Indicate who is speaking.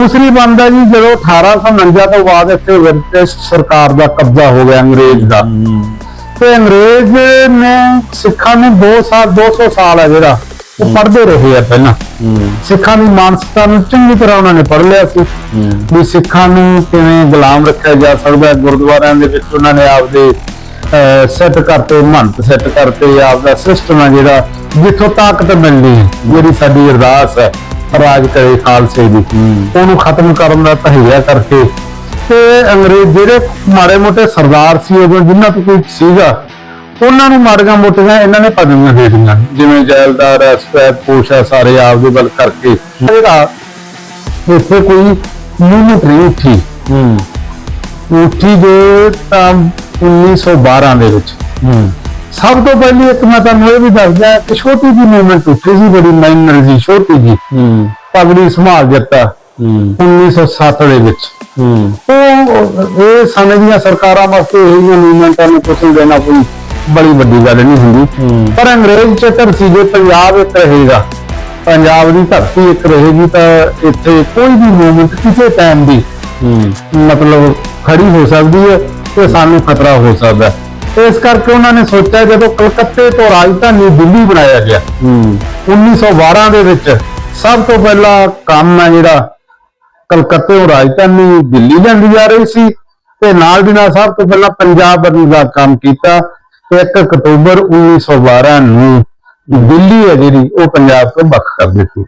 Speaker 1: ਦੂਸਰੀ ਬੰਦਾ ਜੀ ਜਦੋਂ 1849 ਤੋਂ ਬਾਅਦ ਇੱਥੇ ਬ੍ਰਿਟਿਸ਼ ਸਰਕਾਰ ਦਾ ਕਬਜ਼ਾ ਹੋ ਗਿਆ ਅੰਗਰੇਜ਼ ਦਾ। ਤੇ ਅੰਗਰੇਜ਼ ਨੇ ਸਿੱਖਾਂ ਨੂੰ 2 ਸਾਲ 200 ਸਾਲ ਹੈ ਜਿਹੜਾ ਉਹ ਪੜ੍ਹਦੇ ਰਹੇ ਆ ਪਹਿਲਾਂ। ਸਿੱਖਾਂ ਦੀ ਮਾਨਸਿਕਤਾ ਨੂੰ ਚੰਗੀ ਤਰ੍ਹਾਂ ਉਹਨਾਂ ਨੇ ਪੜ੍ਹ ਲਿਆ ਸੀ। ਵੀ ਸਿੱਖਾਂ ਨੂੰ ਕਿਵੇਂ ਗੁਲਾਮ ਰੱਖਿਆ ਜਾ ਸਕਦਾ। ਗੁਰਦੁਆਰਿਆਂ ਦੇ ਵਿੱਚ ਉਹਨਾਂ ਨੇ ਆਪਦੇ ਸੈੱਟ ਕਰਤੇ ਮਹੰਤ ਸੈੱਟ ਕਰਤੇ ਆਪਦਾ ਸਿਸਟਮ ਹੈ ਜਿਹੜਾ ਜਿੱਥੋਂ ਤਾਕਤ ਮਿਲਣੀ ਹੈ ਜਿਹੜੀ ਸਾਡੀ ਅਰਦਾਸ ਹੈ। ਰਾਜ ਕਰੇ ਖਾਲਸੇ ਦੀ। ਉਹਨੂੰ ਖਤਮ ਕਰਨ ਦਾ ਤਹਈਆ ਕਰਕੇ ਤੇ ਅੰਗਰੇਜ਼ ਜਿਹੜੇ ਮਾੜੇ ਮੋਟੇ ਸਰਦਾਰ ਸੀ ਉਦੋਂ ਜਿਨ੍ਹਾਂ ਤੋਂ ਕੋਈ ਸੀਗਾ ਉਹਨਾਂ ਨੂੰ ਮਾੜੀਆਂ ਮੋਟੀਆਂ ਇਹਨਾਂ ਨੇ ਪਦਵੀਆਂ ਦੇ ਦਿੱਤੀਆਂ। ਜਿਵੇਂ ਜੈਲਦਾਰ ਹੈ ਸਪੈਦ ਪੋਸ਼ ਹੈ ਸਾਰੇ ਆਪਦੇ ਵੱਲ ਕਰਕੇ। ਜਿਹੜਾ ਇੱਥੇ ਕੋਈ ਮੂਵਮੈਂਟ ਨਹੀਂ ਉੱਠੀ। ਉੱਠੀ ਜੋ ਤਾਂ 1912 ਦੇ ਵਿੱਚ। ਸਭ ਤੋਂ ਪਹਿਲੀ ਇੱਕ ਮੈਂ ਤੁਹਾਨੂੰ ਇਹ ਵੀ ਦੱਸਦਾ ਕਿ ਛੋਟੀ ਜੀ ਮੂਵਮੈਂਟ ਉੱਠੀ ਸੀ ਬੜੀ ਮਾਈਨਰ ਜੀ ਛੋਟੀ ਜੀ ਪਗੜੀ ਸੰਭਾਲ ਜੱਤਾ 1907 ਦੇ ਵਿੱਚ। ਉਹ ਇਹ ਸਮੇਂ ਦੀਆਂ ਸਰਕਾਰਾਂ ਵਾਸਤੇ ਇਹ ਜਿਹੀਆਂ ਮੂਵਮੈਂਟਾਂ ਨੂੰ ਕੁਝ ਦੇਣਾ ਕੋਈ ਬੜੀ ਵੱਡੀ ਗੱਲ ਨਹੀਂ ਹੁੰਦੀ। ਪਰ ਅੰਗਰੇਜ਼ ਚੱਕਰ ਸੀ ਜੇ ਪੰਜਾਬ ਇੱਕ ਰਹੇਗਾ ਪੰਜਾਬ ਦੀ ਧਰਤੀ ਇੱਕ ਰਹੇਗੀ ਤਾਂ ਇੱਥੇ ਕੋਈ ਵੀ ਮੂਵਮੈਂਟ ਕਿਸੇ ਟਾਈਮ ਦੀ ਮਤਲਬ ਖੜੀ ਹੋ ਸਕਦੀ ਹੈ ਤੇ ਸਾਨੂੰ ਖਤਰਾ ਹੋ ਸਕਦਾ ਹੈ। ਇਸ ਕਰਕੇ ਉਹਨਾਂ ਨੇ ਸੋਚਿਆ ਜਦੋਂ ਕਲਕੱਤੇ ਤੋਂ ਰਾਜਧਾਨੀ ਦਿੱਲੀ ਬਣਾਇਆ ਗਿਆ 1912 ਦੇ ਵਿੱਚ ਸਭ ਤੋਂ ਪਹਿਲਾ ਕੰਮ ਹੈ ਜਿਹੜਾ ਕਲਕੱਤੇ ਤੋਂ ਰਾਜਧਾਨੀ ਦਿੱਲੀ ਲਿਆਂਦੀ ਜਾ ਰਹੀ ਸੀ ਤੇ ਨਾਲ ਦੀ ਨਾਲ ਸਭ ਤੋਂ ਪਹਿਲਾਂ ਪੰਜਾਬ ਬਦਲਣ ਦਾ ਕੰਮ ਕੀਤਾ ਤੇ 1 ਅਕਤੂਬਰ 1912 ਨੂੰ ਦਿੱਲੀ ਹੈ ਜਿਹੜੀ ਉਹ ਪੰਜਾਬ ਤੋਂ ਵੱਖ ਕਰ ਦਿੱਤੀ।